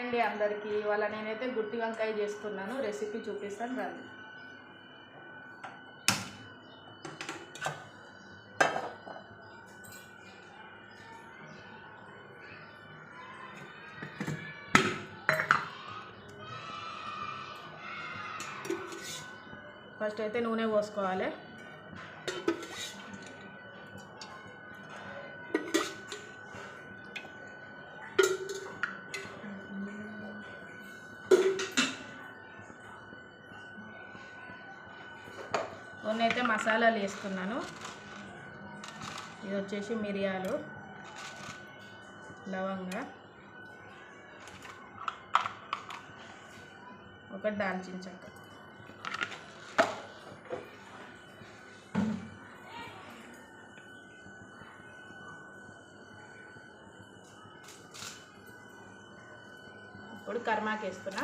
అండి అందరికీ. ఇవాళ నేనైతే గుట్టి వంకాయ చేస్తున్నాను. రెసిపీ చూపిస్తాను రండి. ఫస్ట్ అయితే నూనె పోసుకోవాలి. కొన్ని అయితే మసాలాలు వేసుకున్నాను ఇది వచ్చేసి మిరియాలు లవంగ ఒక దాల్చిన చెక్క. ఇప్పుడు కర్మాకి వేస్తున్నా.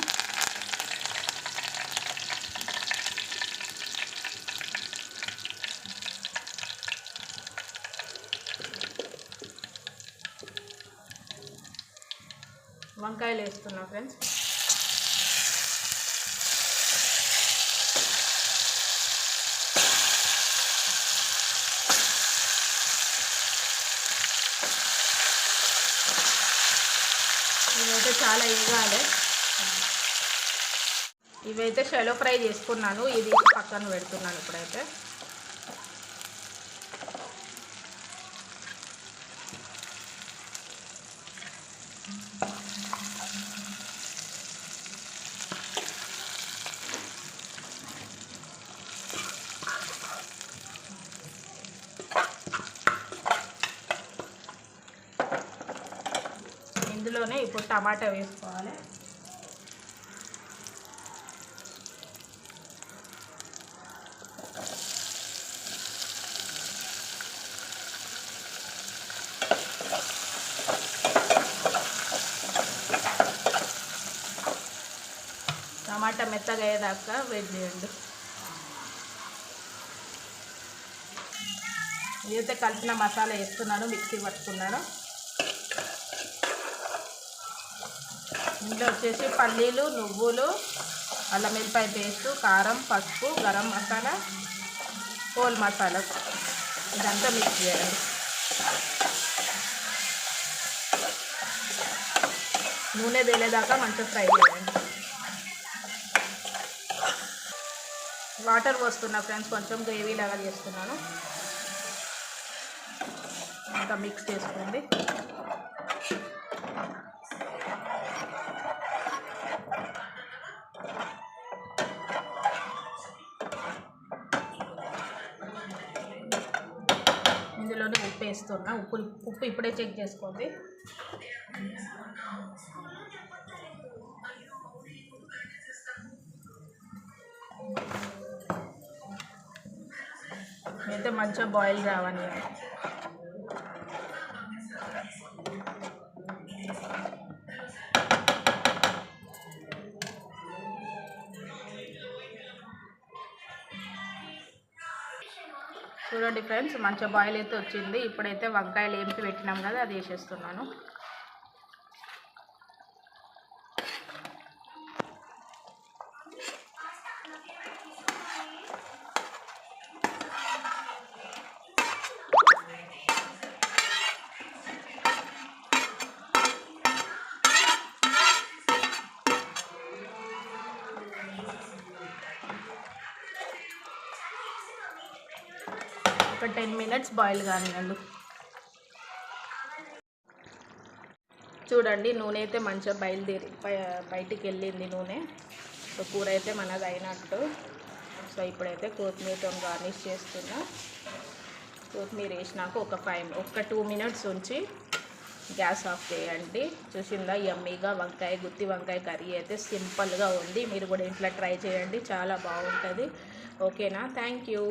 వంకాయలు వేస్తున్నా ఫ్రెండ్స్. ఇవైతే చాలా ఇవ్వాలి ఇవైతే షెలో ఫ్రై చేసుకున్నాను. ఇది పక్కన పెడుతున్నాను ఇప్పుడైతే. ఇందులోనే ఇప్పుడు టమాటా వేసుకోవాలి. టమాటా మెత్తగా అయ్యేదాకా వెయిట్ చేయండి. ఏదైతే కలిపిన మసాలా వేస్తున్నాను మిక్సీ పట్టుకున్నాను. ఇంట్లో వచ్చేసి పల్లీలు నువ్వులు అల్లం వెల్లిపాయ పేస్టు కారం పసుపు గరం మసాలా హోల్ మసాలా. ఇదంతా మిక్స్ చేయండి. నూనె తేలేదాకా మంచిగా ఫ్రై చేయండి. వాటర్ పోస్తున్నా ఫ్రెండ్స్ కొంచెం గ్రేవీ లాగా చేస్తున్నాను. ఇంకా మిక్స్ చేసుకోండి. ఇందులోనే ఉప్పు వేస్తున్నా. ఉప్పు ఉప్పు ఇప్పుడే చెక్ చేసుకోండి. అయితే మంచిగా బాయిల్ రావాలి చూడండి ఫ్రెండ్స్ మంచిగా బాయిల్ అయితే వచ్చింది. ఇప్పుడైతే వంకాయలు ఏంపి పెట్టినాం కదా అది వేసేస్తున్నాను. ఒక టెన్ మినిట్స్ బాయిల్ కానివ్వండి. చూడండి నూనె అయితే మంచిగా బయలుదేరి బయటికి వెళ్ళింది నూనె. సో కూర అయితే మనది అయినట్టు. సో ఇప్పుడైతే కొత్తిమీరతో గార్నిష్ చేస్తున్నా. కొత్తిమీర వేసినాక ఒక ఫైవ్ ఒక టూ మినిట్స్ ఉంచి గ్యాస్ ఆఫ్ చేయండి. చూసిందా యమ్మీగా వంకాయ గుత్తి వంకాయ కర్రీ అయితే సింపుల్గా ఉంది. మీరు కూడా ఇంట్లో ట్రై చేయండి చాలా బాగుంటుంది. ఓకేనా? Thank you.